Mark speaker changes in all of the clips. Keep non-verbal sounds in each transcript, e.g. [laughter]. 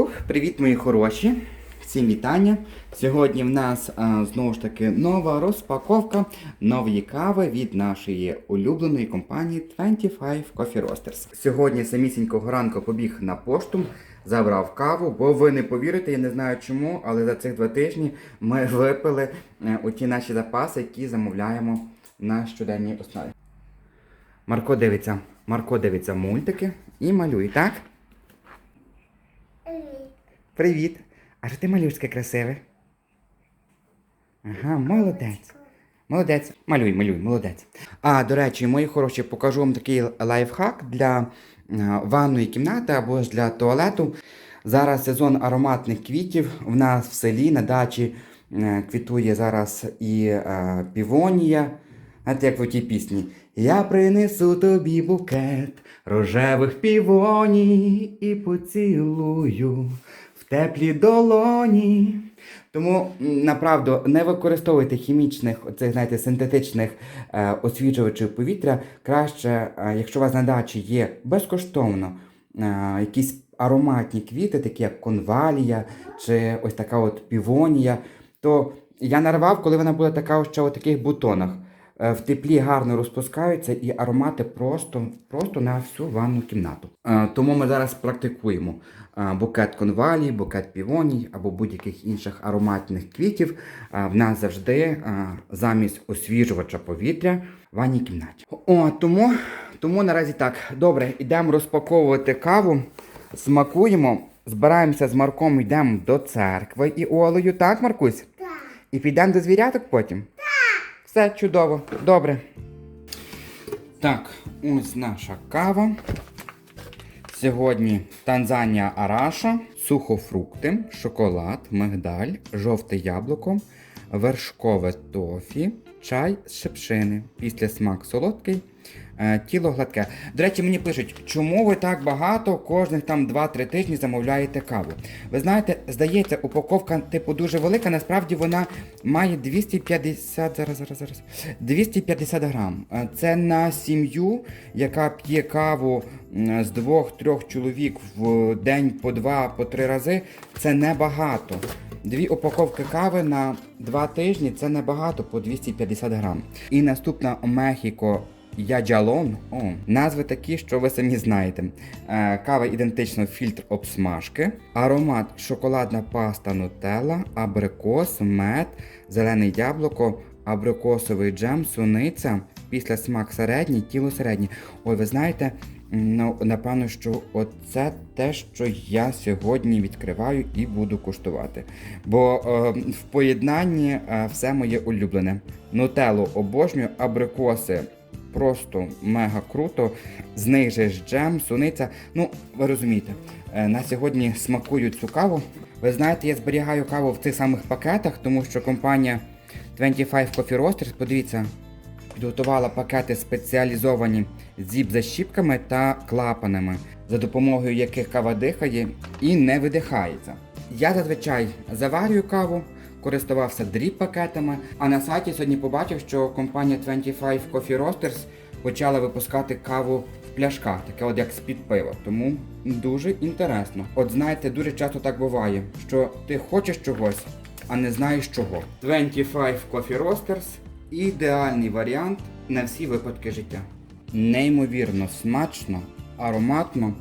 Speaker 1: Ух, привіт, мої хороші! Всім вітання! Сьогодні в нас а, знову ж таки нова розпаковка нової кави від нашої улюбленої компанії 25 Coffee Roasters. Сьогодні самісінького ранку побіг на пошту, забрав каву, бо ви не повірите, я не знаю чому, але за цих два тижні ми [laughs] випили е, оті наші запаси, які замовляємо на щоденній основі. Марко дивиться, Марко дивиться мультики і малює, так? Привіт. А що ти малюєш красиве? Ага, молодець. Молодець. Малюй, малюй, молодець. А, до речі, мої хороші, покажу вам такий лайфхак для е, ванної кімнати або ж для туалету. Зараз сезон ароматних квітів. В нас в селі на дачі е, квітує зараз і е, півонія. Знаєте, як в тій пісні. Я принесу тобі букет рожевих півоній і поцілую в теплі долоні. Тому направду не використовуйте хімічних, оцих, знаєте, синтетичних е, освіжувачів повітря. Краще, е, якщо у вас на дачі є безкоштовно е, якісь ароматні квіти, такі як конвалія чи ось така от півонія, то я нарвав, коли вона була така ще у таких бутонах. Е, В теплі гарно розпускаються і аромати просто, просто на всю ванну кімнату. Е, Тому ми зараз практикуємо е, букет конвалій, букет півоній або будь-яких інших ароматних квітів. В нас завжди замість освіжувача повітря в ванній кімнаті. О, тому, тому наразі так. Добре, йдемо розпаковувати каву, смакуємо, збираємося з Марком, йдемо до церкви і Олею. Так, Маркусь?
Speaker 2: Так.
Speaker 1: І підемо до звіряток потім? Все чудово. Добре. Так, ось наша кава. Сьогодні Танзанія Араша, сухофрукти, шоколад, мигдаль, жовте яблуко, вершкове тофі, чай з шипшини. Після смак солодкий, е, тіло гладке. До речі, мені пишуть, чому ви так багато кожних там 2-3 тижні замовляєте каву. Ви знаєте, здається, упаковка типу дуже велика, насправді вона має 250, зараз, зараз, зараз, 250 грам. Е, Це на сім'ю, яка п'є каву з двох-трьох чоловік в день по два, по три рази. Це небагато. Дві упаковки кави на два тижні це небагато по 250 грам. І наступна Мехіко Яджалон. О, назви такі, що ви самі знаєте. Е, кава ідентично фільтр обсмажки, аромат шоколадна паста нутелла, абрикос, мед, зелене яблуко, абрикосовий джем, суниця, після смак середній, тіло середнє. Ой, ви знаєте, ну, напевно, що оце те, що я сьогодні відкриваю і буду куштувати. Бо е, в поєднанні е, все моє улюблене. Нутеллу обожнюю, абрикоси просто мега круто. З них же ж джем, суниця. Ну, ви розумієте, е, на сьогодні смакую цю каву. Ви знаєте, я зберігаю каву в цих самих пакетах, тому що компанія 25 Coffee Roasters, подивіться, підготувала пакети спеціалізовані з зіп-защіпками та клапанами, за допомогою яких кава дихає і не видихається. Я зазвичай заварюю каву, користувався дріб пакетами, а на сайті сьогодні побачив, що компанія 25 Coffee Roasters почала випускати каву в пляшках, таке от як з-під пива. Тому дуже інтересно. От знаєте, дуже часто так буває, що ти хочеш чогось, а не знаєш чого. 25 Coffee Roasters ідеальний варіант на всі випадки життя. Неймовірно смачно, ароматно.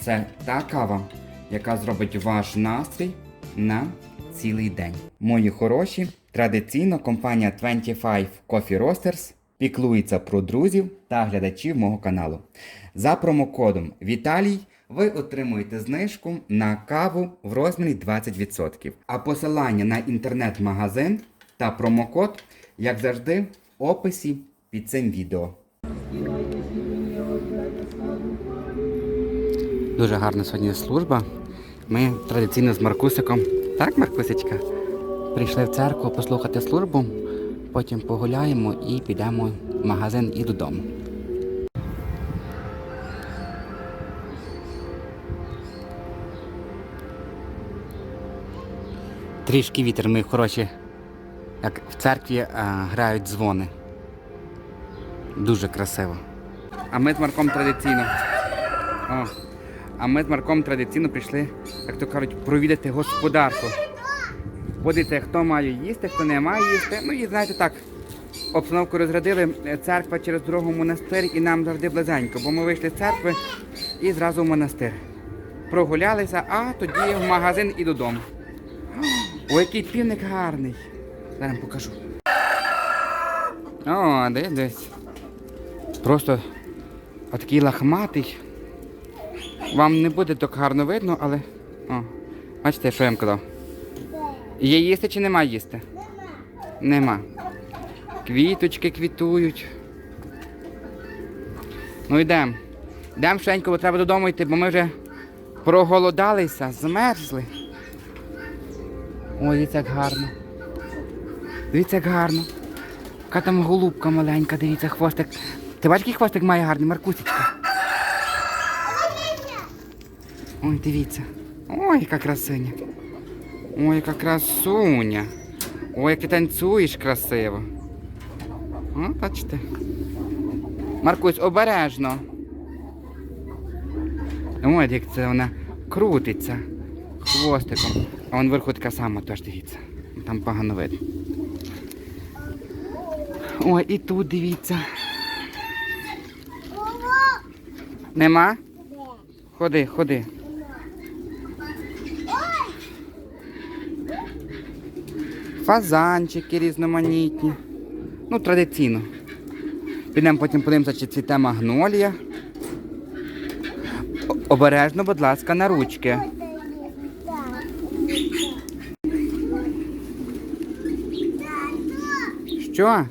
Speaker 1: Це та кава, яка зробить ваш настрій на цілий день. Мої хороші, традиційно компанія 25 Coffee Roasters піклується про друзів та глядачів мого каналу. За промокодом Віталій ви отримуєте знижку на каву в розмірі 20%. А посилання на інтернет-магазин та промокод, як завжди, в описі під цим відео. Дуже гарна сьогодні служба. Ми традиційно з Маркусиком. Так, Маркусечка? Прийшли в церкву послухати службу, потім погуляємо і підемо в магазин і додому. Трішки вітер, ми хороші, як в церкві а, грають дзвони. Дуже красиво. А ми з Марком традиційно. О, А ми з Марком традиційно прийшли, як то кажуть, провідати господарку. Подивіться, хто має їсти, хто не має їсти. Ну і знаєте так, обстановку розрядили е, церква через дорогу монастир і нам завжди близенько, бо ми вийшли з церкви і зразу в монастир. Прогулялися, а тоді в магазин і додому. Ой, який півник гарний. Зараз покажу. О, де десь. Просто такий лахматий. Вам не буде так гарно видно, але. О, бачите, що я вам казав? Є їсти чи нема їсти? Нема. Квіточки квітують. Ну йдемо. Йдемо швиденько, бо треба додому йти, бо ми вже проголодалися, змерзли. Ой, дивіться, як гарно. Дивіться, як гарно. Яка там голубка маленька, дивіться, хвостик. Ти бачиш, який хвостик має гарний, Маркусечка? Ой, дивіться. Ой, яка красиня. Ой, яка красуня. Ой, як ти танцюєш красиво. О, бачите. Маркусь, обережно. Ой, як це вона крутиться хвостиком. А вон вверху така сама теж дивіться. Там погано видно. Ой, і тут дивіться. Нема? Ходи, ходи. Фазанчики різноманітні. Ну, традиційно. Підемо потім подивимося, чи цвіте магнолія. Обережно, будь ласка, на ручки. Що?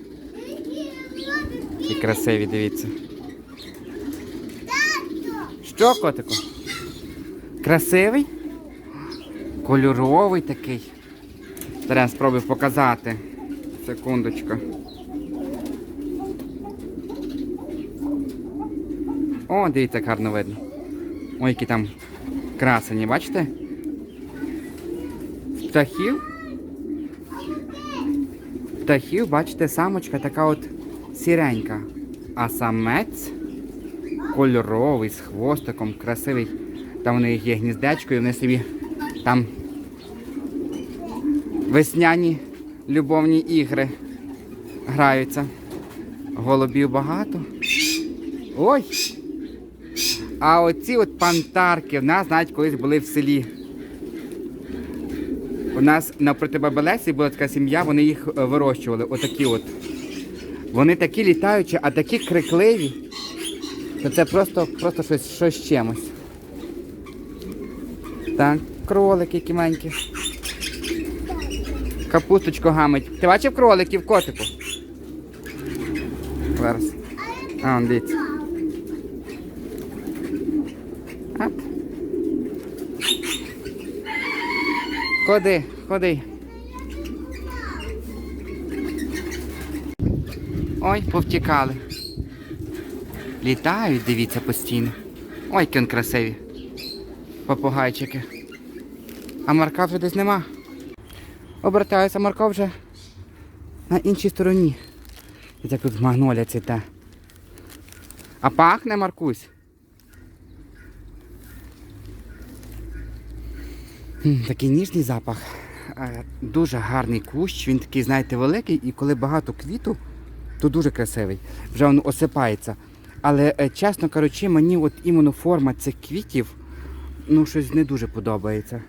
Speaker 1: Які красиві, дивіться. Що, котику? Красивий? Кольоровий такий. Зараз спробую показати. Секундочку. О, дивіться, як гарно видно. Ой, які там красені, бачите? Птахів. Птахів, бачите, самочка така от сіренька. А самець кольоровий, з хвостиком, красивий. Там у них є гніздечко, і вони собі там весняні любовні ігри граються. Голубів багато. Ой! А оці от пантарки в нас навіть колись були в селі. У нас навпроти Бабелесі була така сім'я, вони їх е, вирощували. Отакі от. Вони такі літаючі, а такі крикливі. Що це просто, просто щось, щось чимось. Так, кролики які маленькі. Капусточку гамить. Ти бачив кроликів котику? Зараз. А, он дивіться. Ходи, ходи. Ой, повтікали. Літають, дивіться постійно. Ой, які красиві. Попугайчики. А Марка вже десь нема. Обертаюся, Марко вже на іншій стороні. Як тут магнолія цвіте. А пахне Маркусь. Такий ніжний запах. Е, Дуже гарний кущ, він такий, знаєте, великий, і коли багато квіту, то дуже красивий. Вже він осипається. Але, е, чесно кажучи, мені от іменно форма цих квітів ну, щось не дуже подобається.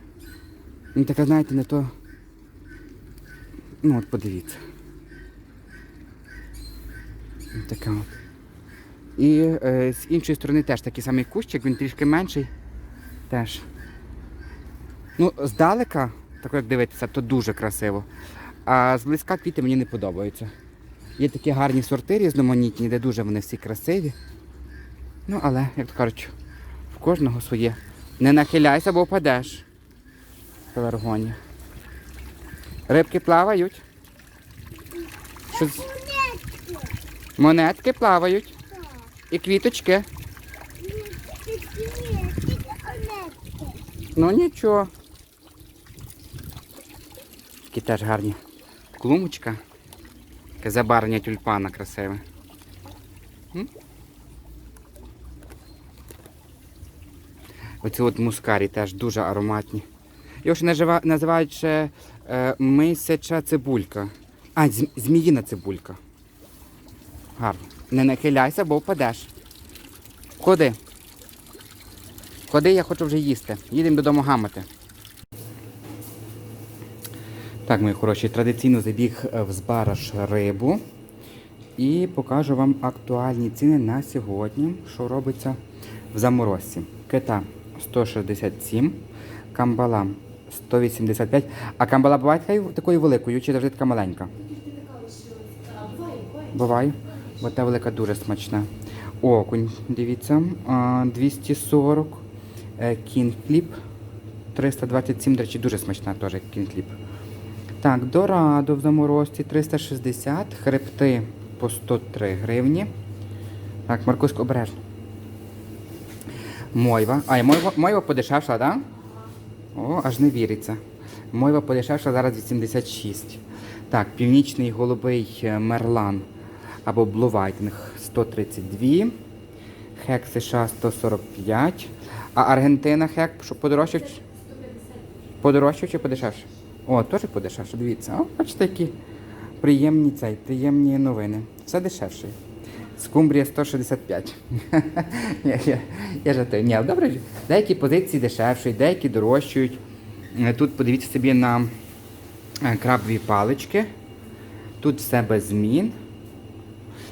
Speaker 1: Він така, знаєте, не то. Ну от подивіться. Така от. І е, з іншої сторони теж такий самий кущик, він трішки менший. Теж. Ну, здалека, так як дивитися, то дуже красиво. А зблизька квіти мені не подобаються. Є такі гарні сорти різноманітні, де дуже вони всі красиві. Ну, але, як то кажуть, в кожного своє. Не нахиляйся, бо впадеш. Пеларгонія. Рибки плавають. Щось... Монетки плавають. І квіточки. Ну нічого. Такі теж гарні. Клумочка. Таке забарвлення тюльпана красиве. Оці от мускарі теж дуже ароматні. Його ще називають ще е, мисяча цибулька. А, зміїна цибулька. Гарно. Не нахиляйся, бо впадеш. Ходи. Ходи, я хочу вже їсти. Їдемо додому гамати. Так, мої хороші, традиційно забіг е, в збараш рибу. І покажу вам актуальні ціни на сьогодні, що робиться в заморозці. Кита 167, камбала 185. А камбала буває такою- великою чи завжди така маленька? Буває. Бо та велика дуже смачна. Окунь, дивіться, 240. Е, Кінфліп 327, до речі, дуже смачна теж кінфліп. Так, дорадо в заморозці 360, хребти по 103 гривні. Так, Маркусько, обережно. Мойва. А, мойва, мойва подешевшала, так? Да? О, аж не віриться. Мойва подешевшала зараз 86. Так, північний голубий е, мерлан або блувайтинг 132. Хек США 145. А Аргентина хек, що подорожчав? Подорожчав чи подешевше? О, теж подешевше, дивіться. О, бачите, які приємні цей, приємні новини. Все дешевше. Скумбрія 165. [laughs] я, жартую. Ні, добре, деякі позиції дешевші, деякі дорожчають. Е, Тут подивіться собі на е, крабові палички. Тут все без змін.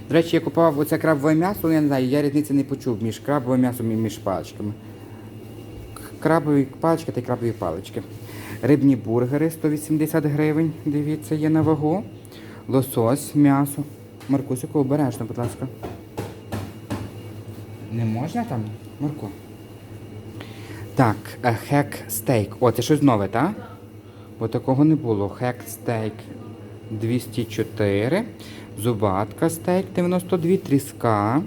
Speaker 1: До речі, я купував оце крабове м'ясо, але я не знаю, я різниці не почув між крабовим м'ясом і між паличками. Крабові палички та крабові палички. Рибні бургери 180 гривень. Дивіться, є на вагу. Лосось, м'ясо. Маркусику, обережно, будь ласка. Не можна там, Марко? Так, е, хек стейк. О, це щось нове, так? Бо такого не було. Хек стейк 204. Зубатка стейк 92, тріска.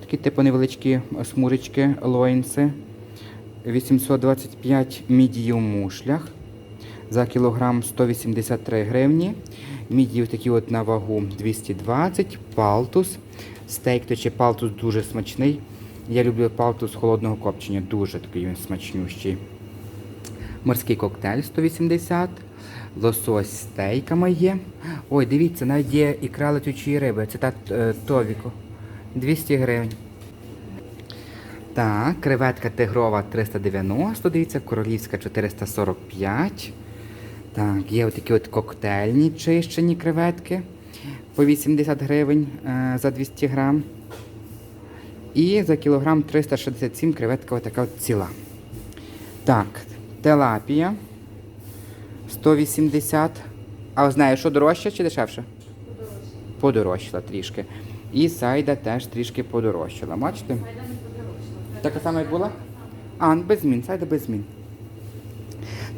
Speaker 1: Такі типу невеличкі смужечки, лоїнси. 825 мідії мушлях. За кілограм 183 гривні. Мідії такі от на вагу 220. Палтус. Стейк то чи палтус дуже смачний. Я люблю палтус холодного копчення. Дуже такий він смачнющий. Морський коктейль 180. Лосось стейками є. Ой, дивіться, навіть є ікра летючої риби. Це та е, Товіко. 200 гривень. Так, креветка тигрова 390, дивіться, королівська 445. Так, є отакі от коктейльні чищені креветки по 80 гривень е, за 200 грам. І за кілограм 367 креветка отака от ціла. Так, телапія 180. А знає, що дорожче чи дешевше? Подорожчала трішки. І сайда теж трішки подорожчала. Бачите? Сайда не подорожчала. Така сама як була? А, без змін, сайда без змін.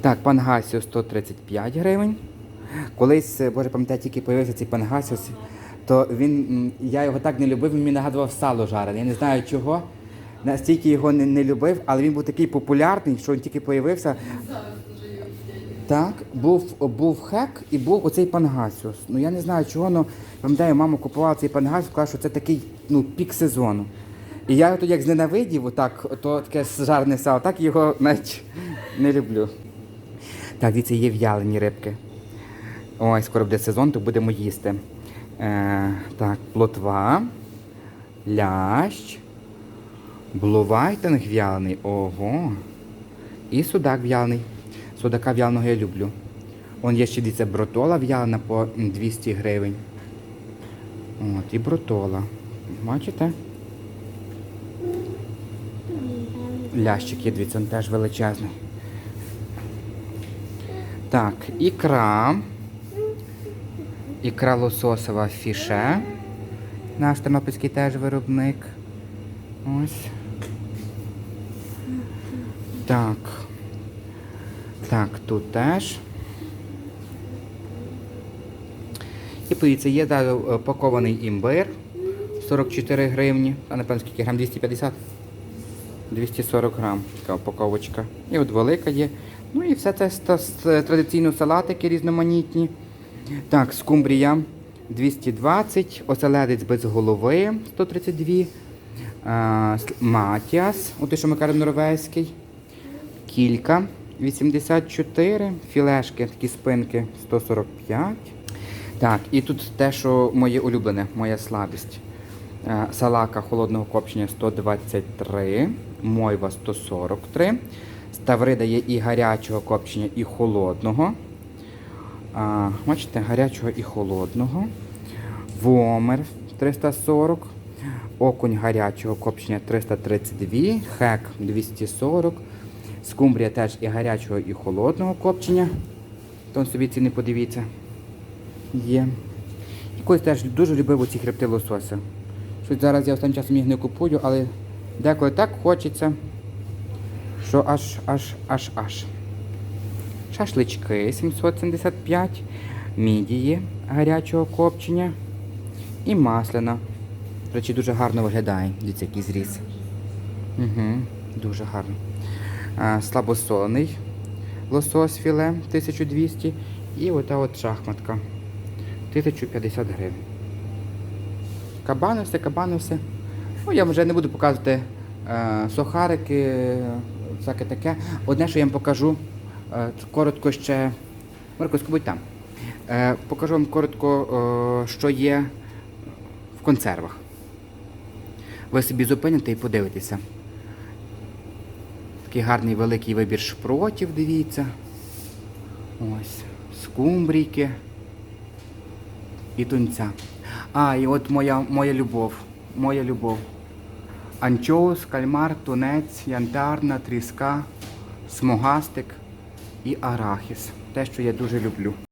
Speaker 1: Так, пангасіо 135 гривень. Колись, е, боже, пам'ятаю, тільки появився цей пангасіо, то він, я його так не любив, він мені нагадував сало жарене. Я не знаю чого. Настільки його не, не любив, але він був такий популярний, що він тільки появився. Так, був, був хек і був оцей пангасіус. Ну я не знаю чого, але пам'ятаю, мама купувала цей пангасіус, сказала, що це такий ну, пік сезону. І я його тоді як зненавидів, отак, то таке жарне сало, так його навіть не люблю. Так, дивіться, є в'ялені рибки. Ой, скоро буде сезон, то будемо їсти. Е, так, плотва, лящ, блувайтинг в'ялений. Ого. І судак в'ялений. Судака в'яленого я люблю. Он є ще дивіться, бротола в'ялена по 200 гривень. От, і бротола. Бачите? Лящик є, дивіться, він теж величезний. Так, ікра. Ікра лососова фіше. Наш тернопільський теж виробник. Ось. Так. Так, тут теж. І подивіться, є далі е, імбир 44 гривні. А напевно скільки грам? 250? 240 грам така упаковочка. І от велика є. Ну і все це традиційно салатики різноманітні. Так, скумбрія 220, оселедець без голови 132. А, Матіас, от що ми кажемо норвезький, кілька 84, філешки, такі спинки 145. Так, і тут те, що моє улюблене, моя слабість. Е, Салака холодного копчення 123, мойва 143. Ставрида є і гарячого копчення, і холодного. А, бачите, гарячого і холодного. Вомер 340. Окунь гарячого копчення 332, хек 240. Скумбрія теж і гарячого, і холодного копчення. То собі ціни подивіться. Є. І колись теж дуже любив оці хребти лосося. Щось зараз я останнім часом їх не купую, але деколи так хочеться, що аж аж аж аж. Шашлички 775, мідії гарячого копчення і масляна. До речі, дуже гарно виглядає. Дивіться, який зріз. Угу, дуже гарно. А, слабосолений лосось філе 1200 і ота от шахматка 1050 гривень. Кабануси, кабануси. Ну, я вже не буду показувати е, сухарики, всяке таке. Одне, що я вам покажу, е, коротко ще. Марко, скубуть там. Е, покажу вам коротко, е, що є в консервах. Ви собі зупините і подивитеся. Такий гарний великий вибір шпротів, дивіться. Ось. Скумбрійки і тунця. А, і от моя, моя любов. Моя любов. Анчоус, кальмар, тунець, янтарна, тріска, смугастик і арахіс. Те, що я дуже люблю.